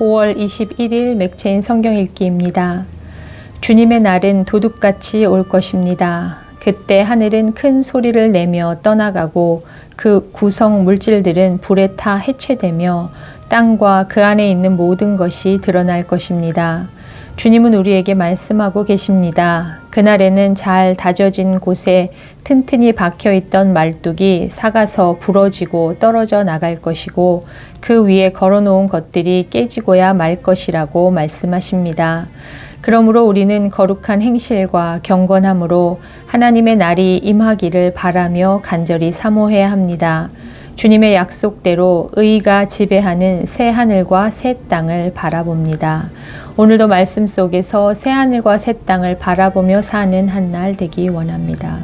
5월 21일 맥체인 성경 읽기입니다. 주님의 날은 도둑같이 올 것입니다. 그때 하늘은 큰 소리를 내며 떠나가고 그 구성 물질들은 불에 타 해체되며 땅과 그 안에 있는 모든 것이 드러날 것입니다. 주님은 우리에게 말씀하고 계십니다. 그날에는 잘 다져진 곳에 튼튼히 박혀 있던 말뚝이 사가서 부러지고 떨어져 나갈 것이고 그 위에 걸어 놓은 것들이 깨지고야 말 것이라고 말씀하십니다. 그러므로 우리는 거룩한 행실과 경건함으로 하나님의 날이 임하기를 바라며 간절히 사모해야 합니다. 주님의 약속대로 의가 지배하는 새 하늘과 새 땅을 바라봅니다. 오늘도 말씀 속에서 새 하늘과 새 땅을 바라보며 사는 한 날 되기 원합니다.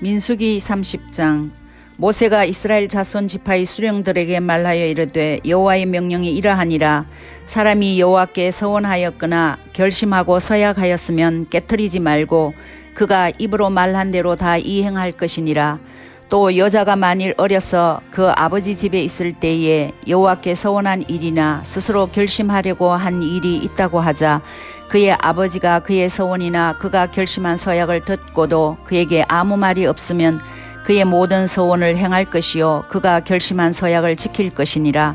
민수기 30장 모세가 이스라엘 자손 지파의 수령들에게 말하여 이르되 여호와의 명령이 이러하니라 사람이 여호와께 서원하였거나 결심하고 서약하였으면 깨뜨리지 말고 그가 입으로 말한 대로 다 이행할 것이니라. 또 여자가 만일 어려서 그 아버지 집에 있을 때에 여호와께 서원한 일이나 스스로 결심하려고 한 일이 있다고 하자 그의 아버지가 그의 서원이나 그가 결심한 서약을 듣고도 그에게 아무 말이 없으면 그의 모든 서원을 행할 것이요 그가 결심한 서약을 지킬 것이니라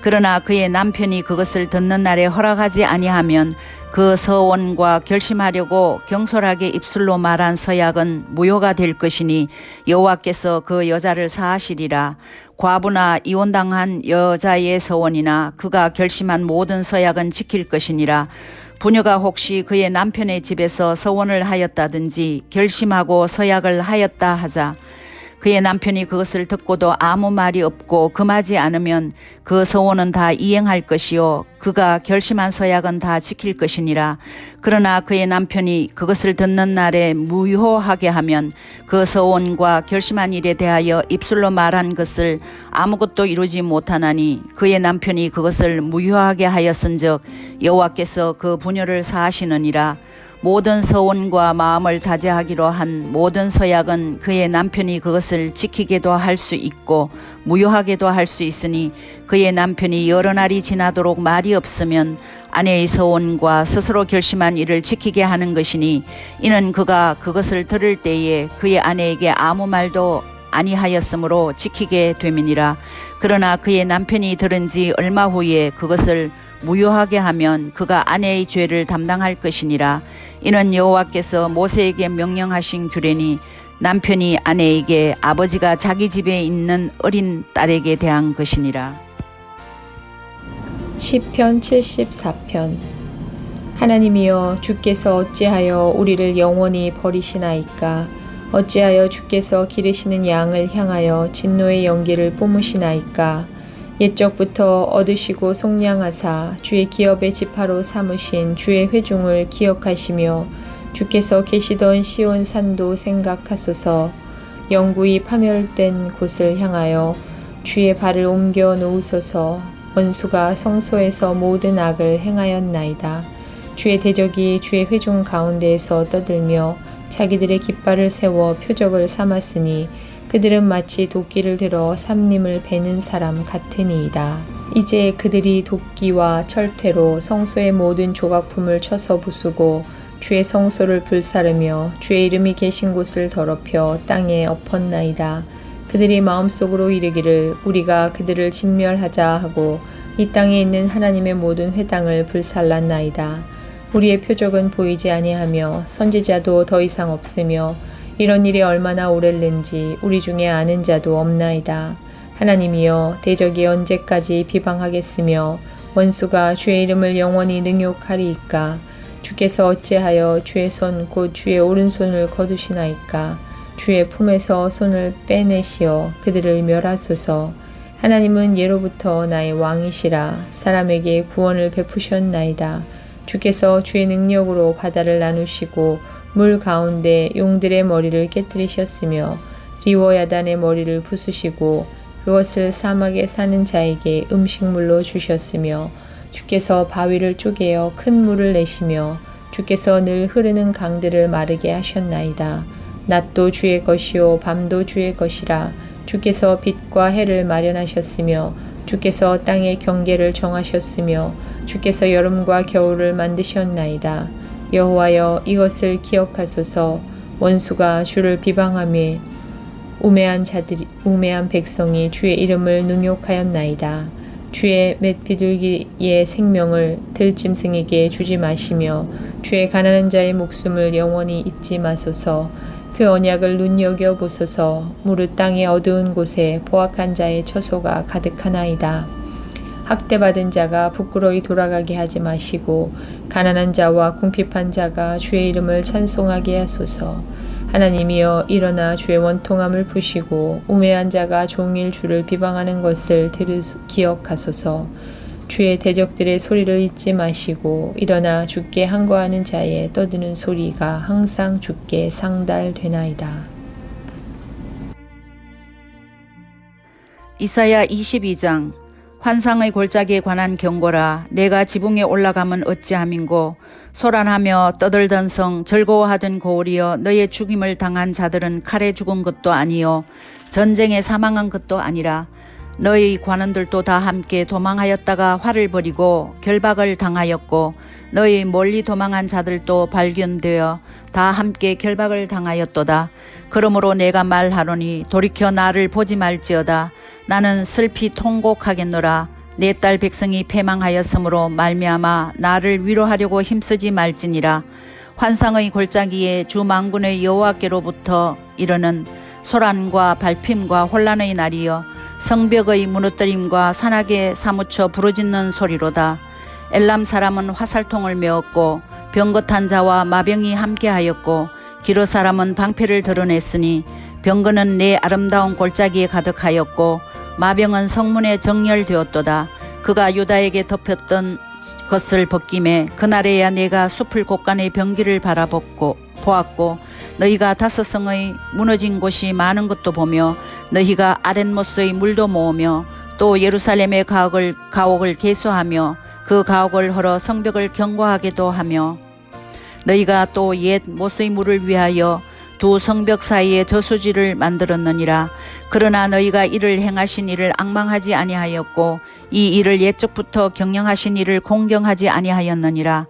그러나 그의 남편이 그것을 듣는 날에 허락하지 아니하면 그 서원과 결심하려고 경솔하게 입술로 말한 서약은 무효가 될 것이니 여호와께서 그 여자를 사하시리라. 과부나 이혼당한 여자의 서원이나 그가 결심한 모든 서약은 지킬 것이니라. 부녀가 혹시 그의 남편의 집에서 서원을 하였다든지 결심하고 서약을 하였다 하자 그의 남편이 그것을 듣고도 아무 말이 없고 금하지 않으면 그 서원은 다 이행할 것이요. 그가 결심한 서약은 다 지킬 것이니라. 그러나 그의 남편이 그것을 듣는 날에 무효하게 하면 그 서원과 결심한 일에 대하여 입술로 말한 것을 아무것도 이루지 못하나니 그의 남편이 그것을 무효하게 하였은즉 여호와께서 그 부녀를 사하시느니라 모든 서원과 마음을 자제하기로 한 모든 서약은 그의 남편이 그것을 지키게도 할 수 있고 무효하게도 할 수 있으니 그의 남편이 여러 날이 지나도록 말이 없으면 아내의 서원과 스스로 결심한 일을 지키게 하는 것이니 이는 그가 그것을 들을 때에 그의 아내에게 아무 말도 아니하였으므로 지키게 됨이니라. 그러나 그의 남편이 들은 지 얼마 후에 그것을 무효하게 하면 그가 아내의 죄를 담당할 것이니라. 이는 여호와께서 모세에게 명령하신 규례니 남편이 아내에게 아버지가 자기 집에 있는 어린 딸에게 대한 것이니라. 시편 74편. 하나님이여 주께서 어찌하여 우리를 영원히 버리시나이까? 어찌하여 주께서 기르시는 양을 향하여 진노의 연기를 뿜으시나이까 옛적부터 얻으시고 속량하사 주의 기업의 지파로 삼으신 주의 회중을 기억하시며 주께서 계시던 시온 산도 생각하소서 영구히 파멸된 곳을 향하여 주의 발을 옮겨 놓으소서 원수가 성소에서 모든 악을 행하였나이다. 주의 대적이 주의 회중 가운데에서 떠들며 자기들의 깃발을 세워 표적을 삼았으니 그들은 마치 도끼를 들어 삼림을 베는 사람 같으니이다. 이제 그들이 도끼와 철퇴로 성소의 모든 조각품을 쳐서 부수고 주의 성소를 불사르며 주의 이름이 계신 곳을 더럽혀 땅에 엎었나이다. 그들이 마음속으로 이르기를 우리가 그들을 진멸하자 하고 이 땅에 있는 하나님의 모든 회당을 불살랐나이다. 우리의 표적은 보이지 아니하며 선지자도 더 이상 없으며 이런 일이 얼마나 오랬는지 우리 중에 아는 자도 없나이다. 하나님이여 대적이 언제까지 비방하겠으며 원수가 주의 이름을 영원히 능욕하리이까 주께서 어찌하여 주의 손 곧 주의 오른손을 거두시나이까 주의 품에서 손을 빼내시어 그들을 멸하소서 하나님은 예로부터 나의 왕이시라 사람에게 구원을 베푸셨나이다. 주께서 주의 능력으로 바다를 나누시고 물 가운데 용들의 머리를 깨뜨리셨으며 리워야단의 머리를 부수시고 그것을 사막에 사는 자에게 음식물로 주셨으며 주께서 바위를 쪼개어 큰 물을 내시며 주께서 늘 흐르는 강들을 마르게 하셨나이다. 낮도 주의 것이요 밤도 주의 것이라 주께서 빛과 해를 마련하셨으며 주께서 땅의 경계를 정하셨으며 주께서 여름과 겨울을 만드셨나이다. 여호와여 이것을 기억하소서 원수가 주를 비방하며 우매한 자들이 우매한 백성이 주의 이름을 능욕하였나이다. 주의 맷 비둘기의 생명을 들짐승에게 주지 마시며 주의 가난한 자의 목숨을 영원히 잊지 마소서. 그 언약을 눈여겨 보소서. 무릇 땅의 어두운 곳에 포악한 자의 처소가 가득하나이다. 학대받은 자가 부끄러이 돌아가게 하지 마시고 가난한 자와 궁핍한 자가 주의 이름을 찬송하게 하소서. 하나님이여 일어나 주의 원통함을 푸시고 우매한 자가 종일 주를 비방하는 것을 들으 기억하소서. 주의 대적들의 소리를 잊지 마시고 일어나 주께 항거하는 자의 떠드는 소리가 항상 주께 상달되나이다. 이사야 22장 환상의 골짜기에 관한 경고라 내가 지붕에 올라가면 어찌함인고 소란하며 떠들던 성 즐거워하던 고울이여 너의 죽임을 당한 자들은 칼에 죽은 것도 아니요 전쟁에 사망한 것도 아니라 너희 관원들도 다 함께 도망하였다가 화를 벌이고 결박을 당하였고 너희 멀리 도망한 자들도 발견되어 다 함께 결박을 당하였도다. 그러므로 내가 말하노니 돌이켜 나를 보지 말지어다. 나는 슬피 통곡하겠노라. 내 딸 백성이 패망하였으므로 말미암아 나를 위로하려고 힘쓰지 말지니라. 환상의 골짜기에 주 망군의 여호와께로부터 이르는 소란과 발핌과 혼란의 날이여 성벽의 무너뜨림과 산악에 사무쳐 부르짖는 소리로다. 엘람 사람은 화살통을 메었고 병거탄 자와 마병이 함께하였고 기로 사람은 방패를 드러냈으니 병거는 내 아름다운 골짜기에 가득하였고 마병은 성문에 정렬되었도다. 그가 유다에게 덮였던 것을 벗김에 그날에야 내가 숲을 곳간의 병기를 바라보고 보았고 너희가 다섯 성의 무너진 곳이 많은 것도 보며 너희가 아랫모스의 물도 모으며 또 예루살렘의 가옥을 가옥을 개수하며 그 가옥을 헐어 성벽을 경고하기도 하며 너희가 또옛 모스의 물을 위하여 두 성벽 사이에 저수지를 만들었느니라. 그러나 너희가 이를 행하신 이를 악망하지 아니하였고 이 일을 옛적부터 경영하신 이를 공경하지 아니하였느니라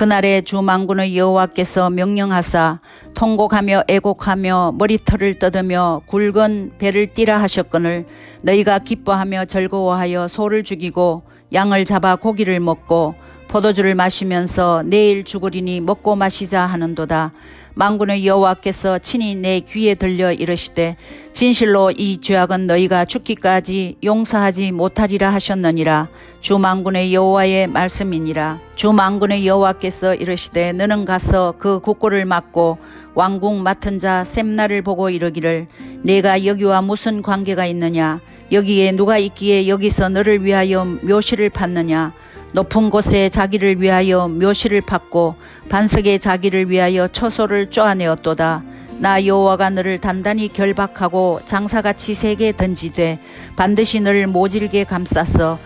그날에 주 망군의 여호와께서 명령하사 통곡하며 애곡하며 머리털을 떠드며 굵은 배를 띠라 하셨거늘 너희가 기뻐하며 즐거워하여 소를 죽이고 양을 잡아 고기를 먹고 포도주를 마시면서 내일 죽으리니 먹고 마시자 하는도다. 망군의 여호와께서 친히 내 귀에 들려 이르시되 진실로 이 죄악은 너희가 죽기까지 용서하지 못하리라 하셨느니라. 주 망군의 여호와의 말씀이니라. 주 망군의 여호와께서 이르시되 너는 가서 그 국고를 막고 왕궁 맡은 자 셈나를 보고 이르기를 내가 여기와 무슨 관계가 있느냐? 여기에 누가 있기에 여기서 너를 위하여 묘시를 팠느냐 높은 곳에 자기를 위하여 묘시를 팠고 반석에 자기를 위하여 처소를 쪼아내었도다. 나 여호와가 너를 단단히 결박하고 장사같이 세게 던지되 반드시 너를 모질게 감싸서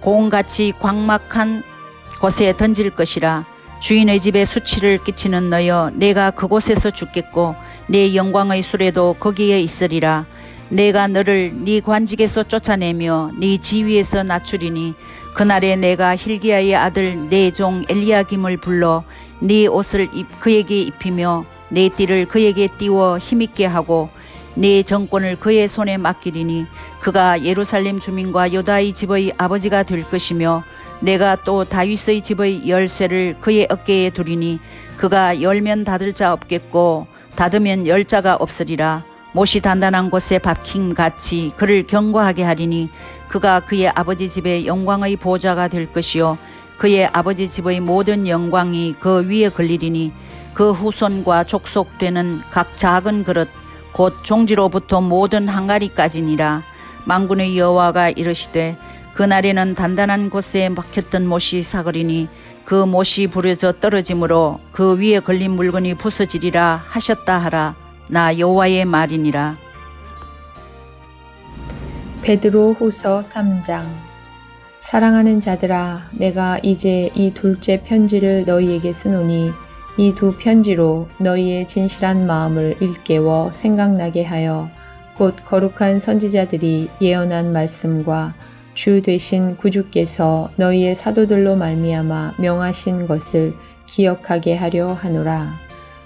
공같이 광막한 곳에 던질 것이라. 주인의 집에 수치를 끼치는 너여 내가 그곳에서 죽겠고 내 영광의 수레도 거기에 있으리라. 내가 너를 네 관직에서 쫓아내며 네 지위에서 낮추리니 그날에 내가 힐기야의 아들 내 종 엘리야김을 불러 네 옷을 입, 그에게 입히며 내 띠를 그에게 띄워 힘있게 하고 네 정권을 그의 손에 맡기리니 그가 예루살렘 주민과 요다의 집의 아버지가 될 것이며 내가 또 다윗의 집의 열쇠를 그의 어깨에 두리니 그가 열면 닫을 자 없겠고 닫으면 열 자가 없으리라 못이 단단한 곳에 박힌 같이 그를 경고하게 하리니 그가 그의 아버지 집의 영광의 보좌가 될 것이요 그의 아버지 집의 모든 영광이 그 위에 걸리리니 그 후손과 족속되는 각 작은 그릇 곧 종지로부터 모든 항아리까지니라. 망군의 여호와가 이르시되 그날에는 단단한 곳에 막혔던 못이 사거리니 그 못이 부러져 떨어지므로 그 위에 걸린 물건이 부서지리라 하셨다 하라 나 여호와의 말이니라. 베드로 후서 3장. 사랑하는 자들아 내가 이제 이 둘째 편지를 너희에게 쓰노니 이 두 편지로 너희의 진실한 마음을 일깨워 생각나게 하여 곧 거룩한 선지자들이 예언한 말씀과 주 되신 구주께서 너희의 사도들로 말미암아 명하신 것을 기억하게 하려 하노라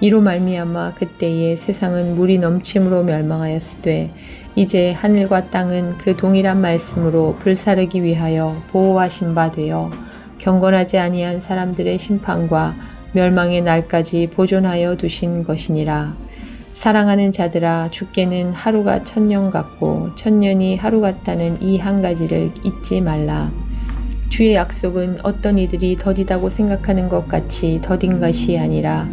이로 말미암아 그때에 세상은 물이 넘침으로 멸망하였으되 이제 하늘과 땅은 그 동일한 말씀으로 불사르기 위하여 보호하신 바 되어 경건하지 아니한 사람들의 심판과 멸망의 날까지 보존하여 두신 것이니라. 사랑하는 자들아 주께는 하루가 천년 같고 천년이 하루 같다는 이 한 가지를 잊지 말라. 주의 약속은 어떤 이들이 더디다고 생각하는 것 같이 더딘 것이 아니라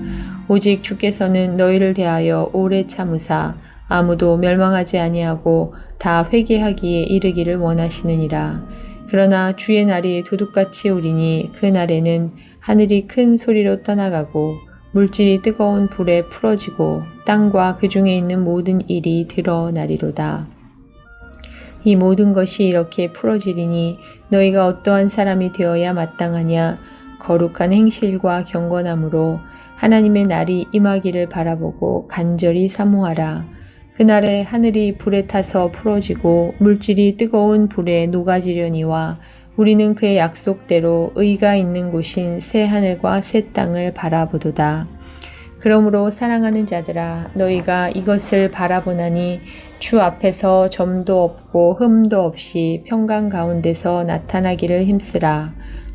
오직 주께서는 너희를 대하여 오래 참으사 아무도 멸망하지 아니하고 다 회개하기에 이르기를 원하시느니라. 그러나 주의 날이 도둑같이 오리니 그 날에는 하늘이 큰 소리로 떠나가고 물질이 뜨거운 불에 풀어지고 땅과 그 중에 있는 모든 일이 드러나리로다. 이 모든 것이 이렇게 풀어지리니 너희가 어떠한 사람이 되어야 마땅하냐 거룩한 행실과 경건함으로 하나님의 날이 임하기를 바라보고 간절히 사모하라. 그날에 하늘이 불에 타서 풀어지고 물질이 뜨거운 불에 녹아지려니와 우리는 그의 약속대로 의가 있는 곳인 새 하늘과 새 땅을 바라보도다. 그러므로 사랑하는 자들아 너희가 이것을 바라보나니 주 앞에서 점도 없고 흠도 없이 평강 가운데서 나타나기를 힘쓰라.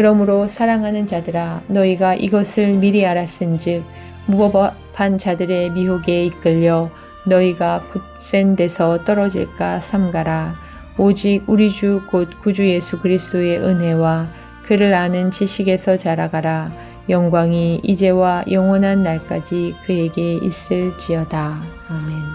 그러므로 사랑하는 자들아 너희가 이것을 미리 알았은즉 무법한 자들의 미혹에 이끌려 너희가 굳센 데서 떨어질까 삼가라. 오직 우리 주 곧 구주 예수 그리스도의 은혜와 그를 아는 지식에서 자라가라. 영광이 이제와 영원한 날까지 그에게 있을지어다. 아멘.